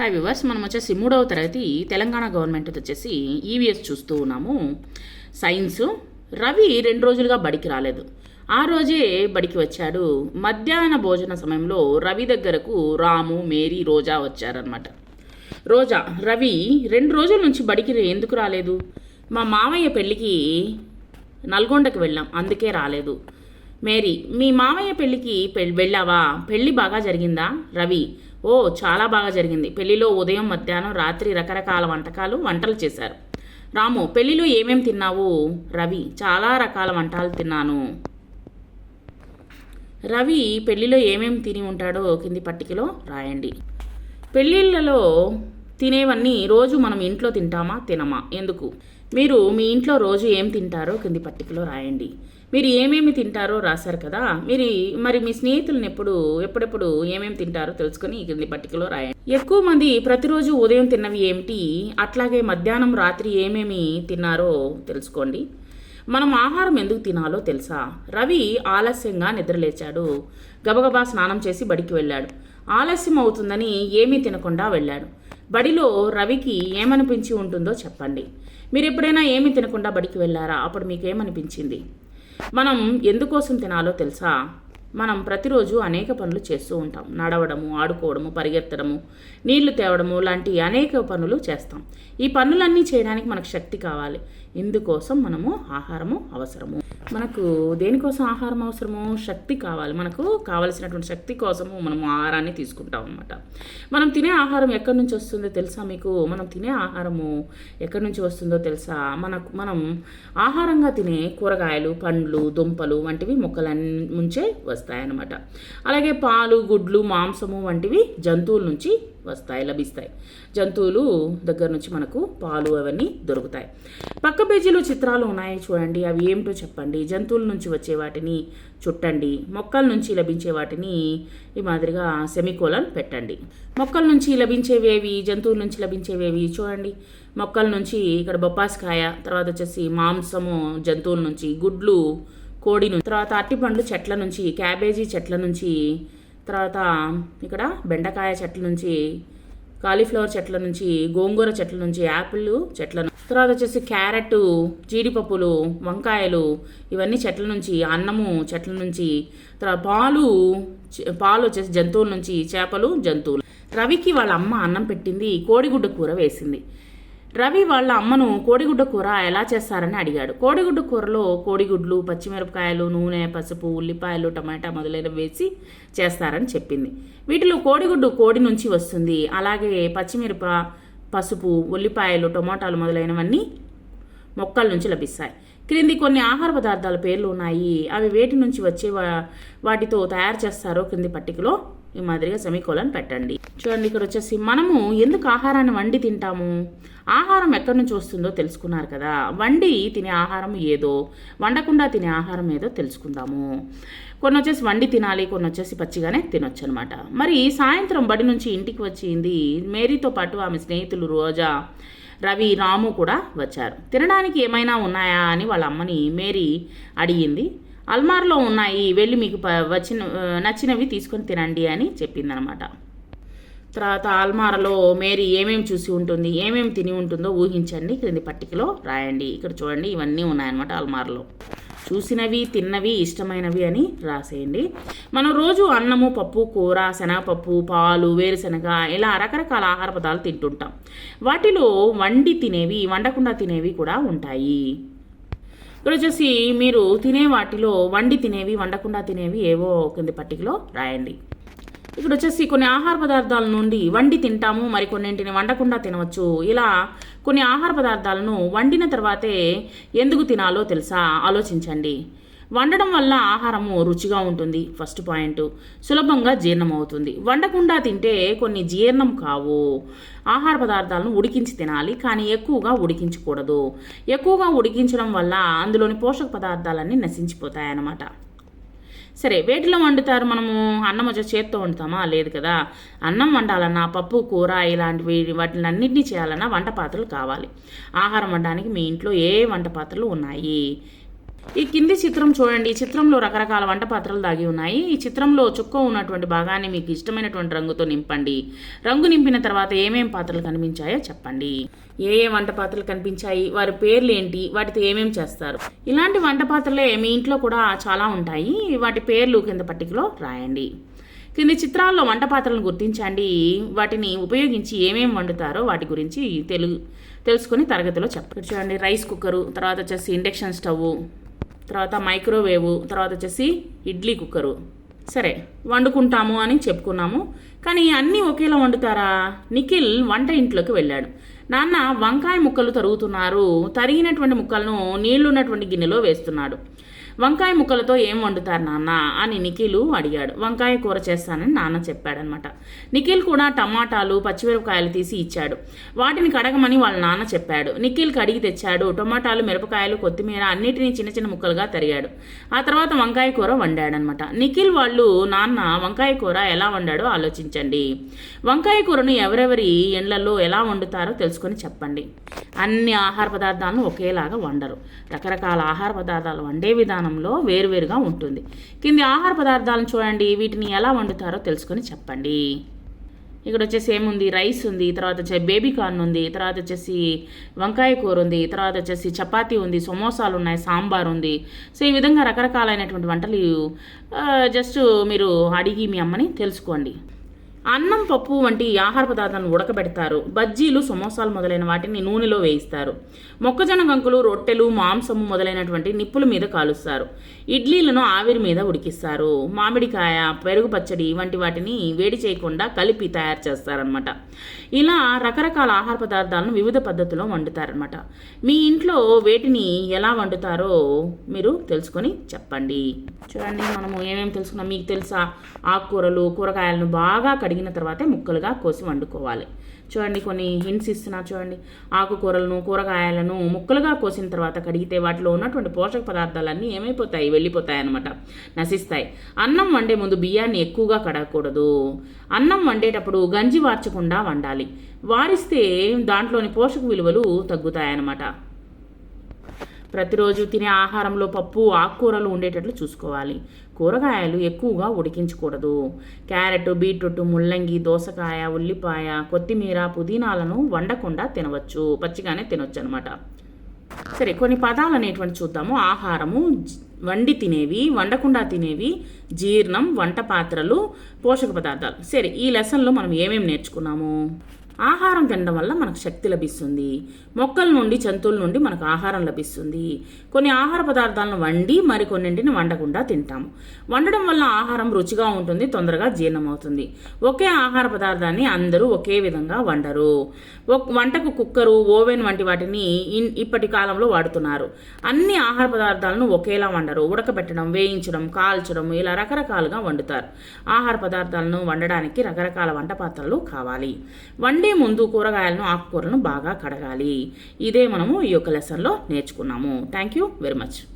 Hi viewers మనం వచ్చేసి మూడవ తరగతి తెలంగాణ గవర్నమెంట్ వచ్చేసి ఈవీఎస్ చూస్తూ ఉన్నాము. సైన్స్ రవి రెండు రోజులుగా బడికి రాలేదు. ఆ రోజే బడికి వచ్చాడు. మధ్యాహ్న భోజన సమయంలో రవి దగ్గరకు రాము మేరీ రోజా వచ్చారనమాట రోజా రవి రెండు రోజుల నుంచి బడికి ఎందుకు రాలేదు? మా మామయ్య పెళ్ళికి నల్గొండకు వెళ్ళాం. అందుకే రాలేదు. మేరీ మీ మామయ్య పెళ్ళికి పెళ్ళి వెళ్ళావా? పెళ్ళి బాగా జరిగిందా? రవి ఓ చాలా బాగా జరిగింది. పెళ్ళిలో ఉదయం మధ్యాహ్నం రాత్రి రకరకాల వంటకాలు వంటలు చేశారు. రాము పెళ్ళిలో ఏమేం తిన్నావు? రవి చాలా రకాల వంటలు తిన్నాను. రవి పెళ్ళిలో ఏమేం తిని ఉంటాడో కింది పట్టికలో రాయండి. పెళ్ళిళ్ళలో తినేవన్నీ రోజు మనం ఇంట్లో తింటామా తినమా? ఎందుకు? మీరు మీ ఇంట్లో రోజు ఏం తింటారో కింది పట్టికలో రాయండి. మీరు ఏమేమి తింటారో రాశారు కదా మీరు మరి మీ స్నేహితులను ఎప్పుడు ఎప్పుడెప్పుడు ఏమేమి తింటారో తెలుసుకొని క్రింది పట్టికలో రాయండి. ఎక్కువ మంది ప్రతిరోజు ఉదయం తిన్నవి ఏమిటి అట్లాగే మధ్యాహ్నం రాత్రి ఏమేమి తిన్నారో తెలుసుకోండి. మనం ఆహారం ఎందుకు తినాలో తెలుసా? రవి ఆలస్యంగా నిద్రలేచాడు. గబగబా స్నానం చేసి బడికి వెళ్ళాడు. ఆలస్యం అవుతుందని ఏమీ తినకుండా వెళ్ళాడు. బడిలో రవికి ఏమనిపించి ఉంటుందో చెప్పండి. మీరు ఎప్పుడైనా ఏమీ తినకుండా బడికి వెళ్ళారా? అప్పుడు మీకు ఏమనిపించింది? మనం ఎందుకోసం తినాలో తెలుసా? మనం ప్రతిరోజు అనేక పనులు చేస్తూ ఉంటాం. నడవడము ఆడుకోవడము పరిగెత్తడము నీళ్ళు తేవడము లాంటి అనేక పనులు చేస్తాం. ఈ పనులన్నీ చేయడానికి మనకు శక్తి కావాలి. ఇందుకోసం మనము ఆహారము అవసరము. మనకు దేనికోసం ఆహారం అవసరము శక్తి కావాలి. మనకు కావలసినటువంటి శక్తి కోసము మనము ఆహారాన్ని తీసుకుంటాం అనమాట మనం తినే ఆహారం ఎక్కడి నుంచి వస్తుందో తెలుసా మీకు? మనం తినే ఆహారము ఎక్కడి నుంచి వస్తుందో తెలుసా? మనకు మనం ఆహారంగా తినే కూరగాయలు పండ్లు దుంపలు వంటివి మొక్కలన్నీ నుంచే వస్తాయన్నమాట. అలాగే పాలు గుడ్లు మాంసము వంటివి జంతువుల నుంచి వస్తాయి లభిస్తాయి. జంతువులు దగ్గర నుంచి మనకు పాలు అవన్నీ దొరుకుతాయి. పక్క పేజీలో చిత్రాలు ఉన్నాయి చూడండి అవి ఏమిటో చెప్పండి. జంతువుల నుంచి వచ్చే వాటిని చుట్టండి. మొక్కల నుంచి లభించే వాటిని ఈ మాదిరిగా సెమికోలన్ పెట్టండి. మొక్కల నుంచి లభించేవేవి జంతువుల నుంచి లభించేవేవి చూడండి. మొక్కల నుంచి ఇక్కడ బొప్పాసికాయ తర్వాత వచ్చేసి మాంసము జంతువుల నుంచి గుడ్లు కోడి నుంచి తర్వాత అరటిపండ్లు చెట్ల నుంచి క్యాబేజీ చెట్ల నుంచి తర్వాత ఇక్కడ బెండకాయ చెట్ల నుంచి కాలీఫ్లవర్ చెట్ల నుంచి గోంగూర చెట్ల నుంచి యాపిల్ చెట్ల నుంచి తర్వాత వచ్చేసి క్యారెట్ జీడిపప్పులు వంకాయలు ఇవన్నీ చెట్ల నుంచి అన్నము చెట్ల నుంచి తర్వాత పాలు పాలు వచ్చేసి జంతువుల నుంచి చేపలు జంతువులు. రవికి వాళ్ళ అమ్మ అన్నం పెట్టింది కోడిగుడ్డు కూర వేసింది. రవి వాళ్ళ అమ్మను కోడిగుడ్డ కూర ఎలా చేస్తారని అడిగాడు. కోడిగుడ్డ కూరలో కోడిగుడ్లు పచ్చిమిరపకాయలు నూనె పసుపు ఉల్లిపాయలు టమాటా మొదలైనవి వేసి చేస్తారని చెప్పింది. వీటిలో కోడిగుడ్డు కోడి నుంచి వస్తుంది. అలాగే పచ్చిమిరప పసుపు ఉల్లిపాయలు టమాటాలు మొదలైనవన్నీ మొక్కల నుంచి లభిస్తాయి. క్రింది కొన్ని ఆహార పదార్థాల పేర్లు ఉన్నాయి. అవి వేటి నుంచి వచ్చే వా- వాటితో తయారు చేస్తారో క్రింది పట్టికలో ఈ మాదిరిగా సెమికోలను పెట్టండి. చూడండి ఇక్కడ వచ్చేసి మనము ఎందుకు ఆహారాన్ని వండి తింటాము? ఆహారం ఎక్కడి నుంచి వస్తుందో తెలుసుకున్నారు కదా. వండి తినే ఆహారం ఏదో వండకుండా తినే ఆహారం ఏదో తెలుసుకుందాము. కొన్ని వచ్చేసి వండి తినాలి కొన్ని వచ్చేసి పచ్చిగానే తినొచ్చు అనమాట మరి సాయంత్రం బడి నుంచి ఇంటికి వచ్చింది మేరీతో పాటు ఆమె స్నేహితులు రోజా రవి రాము కూడా వచ్చారు. తినడానికి ఏమైనా ఉన్నాయా అని వాళ్ళ అమ్మని మేరీ అడిగింది. అల్మార్లో ఉన్నాయి వెళ్ళి మీకు ప- వచ్చిన నచ్చినవి తీసుకొని తినండి అని చెప్పిందనమాట. తర్వాత అల్మారలో మేరీ ఏమేమి చూసి ఉంటుంది ఏమేమి తిని ఉంటుందో ఊహించండి. క్రింది పట్టికలో రాయండి. ఇక్కడ చూడండి ఇవన్నీ ఉన్నాయన్నమాట అల్మారలో. చూసినవి తిన్నవి ఇష్టమైనవి అని రాసేయండి. మనం రోజు అన్నము పప్పు కూర శనగపప్పు పాలు వేరుశనగ ఇలా రకరకాల ఆహార పదార్థాలు తింటుంటాం. వాటిలో వండి తినేవి వండకుండా తినేవి కూడా ఉంటాయి. ఇక్కడ వచ్చేసి మీరు తినే వాటిలో వండి తినేవి వండకుండా తినేవి ఏవో కింది పట్టికలో రాయండి. ఇక్కడ వచ్చేసి కొన్ని ఆహార పదార్థాల నుండి వండి తింటాము మరి కొన్నింటిని వండకుండా తినవచ్చు. ఇలా కొన్ని ఆహార పదార్థాలను వండిన తర్వాతే ఎందుకు తినాలో తెలుసా? ఆలోచించండి. వండడం వల్ల ఆహారము రుచిగా ఉంటుంది. ఫస్ట్ పాయింట్ సులభంగా జీర్ణం అవుతుంది వండకుండా తింటే కొన్ని జీర్ణం కావు. ఆహార పదార్థాలను ఉడికించి తినాలి కానీ ఎక్కువగా ఉడికించకూడదు. ఎక్కువగా ఉడికించడం వల్ల అందులోని పోషక పదార్థాలన్నీ నశించిపోతాయి అన్నమాట సరే వేటిలో వండుతారు మనము? అన్నం వచ్చే చేత్తో వండుతామా? లేదు కదా. అన్నం వండాలన్నా పప్పు కూర ఇలాంటివి వాటిని అన్నింటినీ చేయాలన్నా వంట పాత్రలు కావాలి. ఆహారం వండడానికి మీ ఇంట్లో ఏ వంట పాత్రలు ఉన్నాయి? ఈ కింది చిత్రం చూడండి. ఈ చిత్రంలో రకరకాల వంట పాత్రలు దాగి ఉన్నాయి. ఈ చిత్రంలో చుక్క ఉన్నటువంటి భాగాన్ని మీకు ఇష్టమైనటువంటి రంగుతో నింపండి. రంగు నింపిన తర్వాత ఏమేం పాత్రలు కనిపించాయో చెప్పండి. ఏ ఏ వంట పాత్రలు కనిపించాయి? వారి పేర్లు ఏంటి? వాటితో ఏమేం చేస్తారు? ఇలాంటి వంట పాత్రలే మీ ఇంట్లో కూడా చాలా ఉంటాయి. వాటి పేర్లు కింద పట్టికలో రాయండి. కింది చిత్రాల్లో వంట పాత్రలను గుర్తించండి. వాటిని ఉపయోగించి ఏమేమి వండుతారో వాటి గురించి తెలుగు తెలుసుకొని తరగతిలో చెప్పండి. చూడండి రైస్ కుక్కరు తర్వాత వచ్చేసి ఇండక్షన్ స్టవ్ తర్వాత మైక్రోవేవ్ తర్వాత వచ్చేసి ఇడ్లీ కుక్కరు. సరే వండుకుంటాము అని చెప్పుకున్నాము. కానీ అన్నీ ఒకేలా వండుతారా? నిఖిల్ వంట ఇంట్లోకి వెళ్ళాడు. నాన్న వంకాయ ముక్కలు తరుగుతున్నారు. తరిగినటువంటి ముక్కలను నీళ్ళున్నటువంటి గిన్నెలో వేస్తున్నాడు. వంకాయ ముక్కలతో ఏం వండుతారు నాన్న? అని నిఖిలు అడిగాడు. వంకాయ కూర చేస్తానని నాన్న చెప్పాడనమాట. నిఖిల్ కూడా టమాటాలు పచ్చిమిరపకాయలు తీసి ఇచ్చాడు. వాటిని కడగమని వాళ్ళ నాన్న చెప్పాడు. నిఖిల్ కడిగి తెచ్చాడు. టమాటాలు మిరపకాయలు కొత్తిమీర అన్నిటినీ చిన్న చిన్న ముక్కలుగా తరిగాడు. ఆ తర్వాత వంకాయ కూర వండాడనమాట. నిఖిల్ వాళ్ళు నాన్న వంకాయ కూర ఎలా వండాడో ఆలోచించండి. వంకాయ కూరను ఎవరెవరి ఎండ్లలో ఎలా వండుతారో తెలుసుకొని చెప్పండి. అన్ని ఆహార పదార్థాలను ఒకేలాగా వండరు. రకరకాల ఆహార పదార్థాలు వండే విధానం విధానంలో వేరువేరుగా ఉంటుంది. కింది ఆహార పదార్థాలను చూడండి వీటిని ఎలా వండుతారో తెలుసుకొని చెప్పండి. ఇక్కడ వచ్చేసి ఏముంది? రైస్ ఉంది తర్వాత వచ్చేసి బేబీ కార్న్ ఉంది తర్వాత వచ్చేసి వంకాయ కూర ఉంది తర్వాత వచ్చేసి చపాతీ ఉంది సమోసాలు ఉన్నాయి సాంబార్ ఉంది. సో ఈ విధంగా రకరకాలైనటువంటి వంటలు జస్ట్ మీరు అడిగి మీ అమ్మని తెలుసుకోండి. అన్నం పప్పు వంటి ఆహార పదార్థాలను ఉడకబెడతారు. బజ్జీలు సమోసాలు మొదలైన వాటిని నూనెలో వేయిస్తారు. మొక్కజొన్న గంకులు రొట్టెలు మాంసము మొదలైనటువంటి నిప్పుల మీద కాలుస్తారు. ఇడ్లీలను ఆవిరి మీద ఉడికిస్తారు. మామిడికాయ పెరుగు పచ్చడి వంటి వాటిని వేడి చేయకుండా కలిపి తయారు చేస్తారనమాట ఇలా రకరకాల ఆహార పదార్థాలను వివిధ పద్ధతిలో వండుతారనమాట మీ ఇంట్లో వేటిని ఎలా వండుతారో మీరు తెలుసుకొని చెప్పండి. చూడండి మనము ఏమేమి తెలుసుకున్నాం? మీకు తెలుసా? ఆకుకూరలు కూరగాయలను బాగా కడిగిన తర్వాతే ముక్కలుగా కోసి వండుకోవాలి. చూడండి కొన్ని హింట్స్ ఇస్తున్నా చూడండి. ఆకుకూరలను కూరగాయలను ముక్కలుగా కోసిన తర్వాత కడిగితే వాటిలో ఉన్నటువంటి పోషక పదార్థాలన్నీ ఏమైపోతాయి? వెళ్ళిపోతాయి అనమాట నశిస్తాయి. అన్నం వండే ముందు బియ్యాన్ని ఎక్కువగా కడగకూడదు. అన్నం వండేటప్పుడు గంజి వార్చకుండా వండాలి. వారిస్తే దాంట్లోని పోషక విలువలు తగ్గుతాయన్నమాట. ప్రతిరోజు తినే ఆహారంలో పప్పు ఆకుకూరలు ఉండేటట్లు చూసుకోవాలి. కూరగాయలు ఎక్కువగా ఉడికించకూడదు. క్యారెట్ బీట్రూట్ ముల్లంగి దోసకాయ ఉల్లిపాయ కొత్తిమీర పుదీనాలను వండకుండా తినవచ్చు. పచ్చిగానే తినొచ్చు అనమాట సరే కొన్ని పదాలు అనేటువంటి చూద్దాము. ఆహారము వండి తినేవి వండకుండా తినేవి జీర్ణం వంట పాత్రలు పోషక పదార్థాలు. సరే ఈ లెసన్లో మనం ఏమేమి నేర్చుకున్నాము? ఆహారం తినడం వల్ల మనకు శక్తి లభిస్తుంది. మొక్కల నుండి జంతువుల నుండి మనకు ఆహారం లభిస్తుంది. కొన్ని ఆహార పదార్థాలను వండి మరికొన్నింటిని వండకుండా తింటాము. వండడం వల్ల ఆహారం రుచిగా ఉంటుంది తొందరగా జీర్ణమవుతుంది. ఒకే ఆహార పదార్థాన్ని అందరూ ఒకే విధంగా వండరు. వంటకు కుక్కరు ఓవెన్ వంటి వాటిని ఇన్- ఇప్పటి కాలంలో వాడుతున్నారు. అన్ని ఆహార పదార్థాలను ఒకేలా వండరు. ఉడకబెట్టడం వేయించడం కాల్చడం ఇలా రకరకాలుగా వండుతారు. ఆహార పదార్థాలను వండడానికి రకరకాల వంట పాత్రలు కావాలి. వండే ముందు కూరగాయలను ఆకుకూరలను బాగా కడగాలి. ఇదే మనము ఈ యొక్క లెసన్లో నేర్చుకున్నాము. Thank you very much